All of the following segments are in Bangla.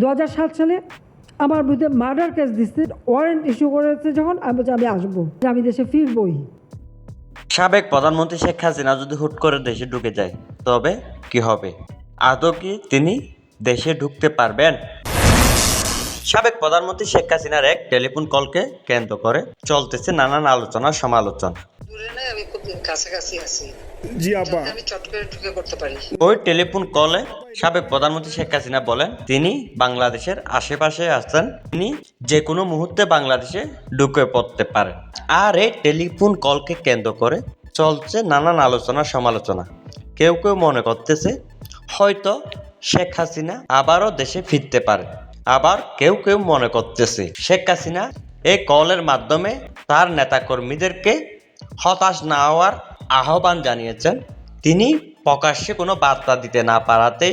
দু সাত সালে আমার বিরুদ্ধে মার্ডার কেস দিচ্ছে ওয়ারেন্ট ইস্যু করেছে যখন আমি বলছি আমি আসব আমি দেশে ফিরবই। সাবেক প্রধানমন্ত্রী শেখ হাসিনা যদি হুট করে দেশে ঢুকে যায় তবে কি হবে? আদৌ কি তিনি দেশে ঢুকতে পারবেন? সাবেক প্রধানমন্ত্রী শেখ হাসিনার এক টেলিফোন কলকে কেন্দ্র করে চলতেছে নানান আলোচনা সমালোচনা। আমি খুব কাছাকাছি আছি। জি আপা। আমি চট করে ঢুকে পড়তে পারি। ওই টেলিফোন কলে সাবেক প্রধানমন্ত্রী শেখ হাসিনা বলেন তিনি বাংলাদেশের আশেপাশে আছেন তিনি যে কোনো মুহূর্তে বাংলাদেশে ঢুকে পড়তে পারেন। আর এই টেলিফোন কলকে কেন্দ্র করে চলছে নানান আলোচনা সমালোচনা। কেউ কেউ মনে করতেছে হয়তো শেখ হাসিনা আবারও দেশে ফিরতে পারে। আবার কেউ কেউ মনে করতেছে শেখ হাসিনা এই কলের মাধ্যমে তার নেতাকর্মীদেরকে হতাশ না হওয়ার আহ্বান জানিয়েছেন, তিনি প্রকাশ্যে কোনো বার্তা দিতে না পারাতে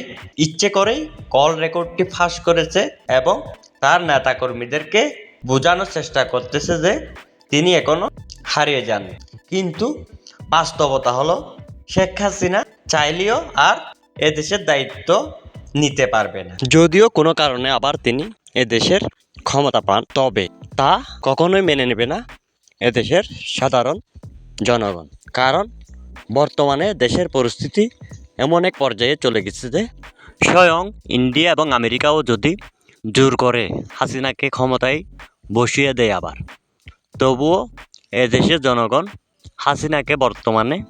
ইচ্ছে করেই কল রেকর্ডটি ফাঁস করেছে এবং তার নেতাকর্মীদেরকে বোঝানোর চেষ্টা করতেছে যে তিনি এখনও হারিয়ে যান কিন্তু বাস্তবতা হলো, শেখ হাসিনা চাইলেও আর এদেশের দায়িত্ব নিতে পারবে না। যদিও কোনো কারণে আবার তিনি এদেশের ক্ষমতা পান, তবে তা কখনোই মেনে নেবে না এদেশের সাধারণ জনগণ। কারণ বর্তমানে দেশের পরিস্থিতি এমন এক পর্যায়ে চলে গেছে যে স্বয়ং ইন্ডিয়া এবং আমেরিকাও যদি জোর করে হাসিনাকে ক্ষমতায় বসিয়ে দেয় আবার, তবুও এদেশের জনগণ হাসিনাকে বর্তমানে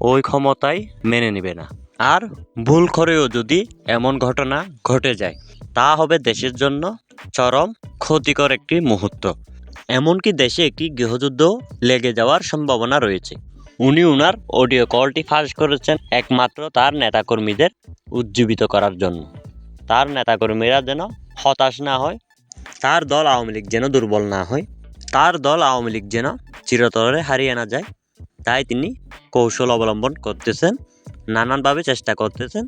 ওই ক্ষমতায় মেনে নেবে না। আর ভুল করেও যদি এমন ঘটনা ঘটে যায়, তা হবে দেশের জন্য চরম ক্ষতিকর একটি মুহূর্ত। এমনকি দেশে একটি গৃহযুদ্ধ লেগে যাওয়ার সম্ভাবনা রয়েছে। উনি উনার অডিও কলটি ফাঁস করেছেন একমাত্র তার নেতাকর্মীদের উজ্জীবিত করার জন্য। তার নেতাকর্মীরা যেন হতাশ না হয়, তার দল আওয়ামী লীগ যেন দুর্বল না হয়, তার দল আওয়ামী লীগ যেন চিরতরে হারিয়ে না যায়। তাই তিনি কৌশল অবলম্বন করতেছেন, নানানভাবে চেষ্টা করতেছেন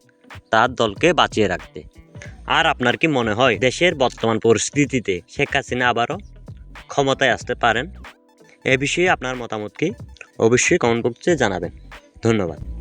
তার দলকে বাঁচিয়ে রাখতে। আর আপনার কি মনে হয়, দেশের বর্তমান পরিস্থিতিতে শেখ হাসিনা আবারও ক্ষমতায় আসতে পারেন? এ বিষয়ে আপনার মতামত কি? অবশ্যই কমেন্ট বক্সে জানাবেন। ধন্যবাদ।